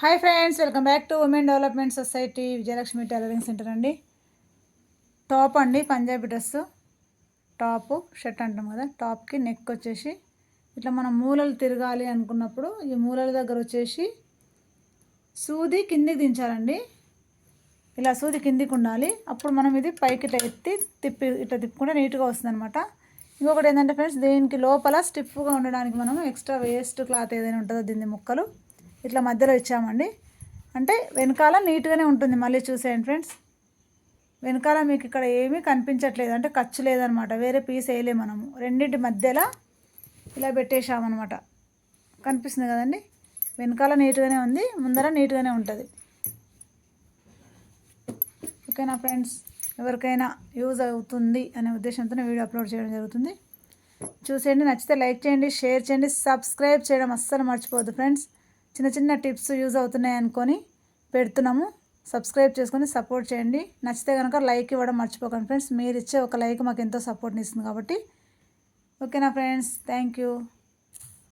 Hi friends welcome back to women development society Vijayalakshmi tailoring centre అండి. Top అండి Punjabi dress. Top shirt అంటాం కదా టాప్కి neck వచ్చేసి ఇట్లా మనం మూలలు తిరగాలి అనుకున్నప్పుడు ఈ మూలల దగ్గర వచ్చేసి సూది కిందికి దించాలండి. ఇలా సూది కిందికి ఉండాలి. అప్పుడు మనం ఇది పైకి ఇట్లా ఎత్తి తిప్పి ఇట్లా తిప్పుకుంటే నీట్గా వస్తుంది అనమాట ఇంకొకటి ఏంటంటే ఫ్రెండ్స్ దీనికి లోపల స్టిఫ్గా ఉండడానికి మనం ఎక్స్ట్రా వేస్ట్ క్లాత్ ఏదైనా ఉంటుందో దీని ముక్కలు? ఇట్లా మధ్యలో ఇచ్చామండి. అంటే వెనకాల నీట్గానే ఉంటుంది మళ్ళీ చూసేయండి ఫ్రెండ్స్. వెనకాల మీకు ఇక్కడ ఏమీ కనిపించట్లేదు. అంటే ఖర్చు లేదనమాట. వేరే పీస్ వేయలేము మనము. రెండింటి మధ్యలో ఇలా పెట్టేసామన్నమాట కనిపిస్తుంది కదండి? వెనకాల నీట్గానే ఉంది. ముందర నీట్గానే ఉంటుంది. ఓకేనా ఫ్రెండ్స్? ఎవరికైనా యూజ్ అవుతుంది అనే ఉద్దేశంతో వీడియో అప్లోడ్ చేయడం జరుగుతుంది. చూసేయండి. నచ్చితే లైక్ చేయండి షేర్ చేయండి సబ్స్క్రైబ్ చేయడం అస్సలు మర్చిపోవద్దు ఫ్రెండ్స్. చిన్న చిన్న టిప్స్ యూజ్ అవుతున్నాయి అనుకొని పెడుతున్నాము. సబ్స్క్రైబ్ చేసుకొని సపోర్ట్ చేయండి. నచ్చితే కనుక లైక్ ఇవ్వడం మర్చిపోకండి ఫ్రెండ్స్. మీరు ఇచ్చే ఒక లైక్ మాకు ఎంతో సపోర్ట్ని ఇస్తుంది కాబట్టి. ఓకేనా ఫ్రెండ్స్? Thank you.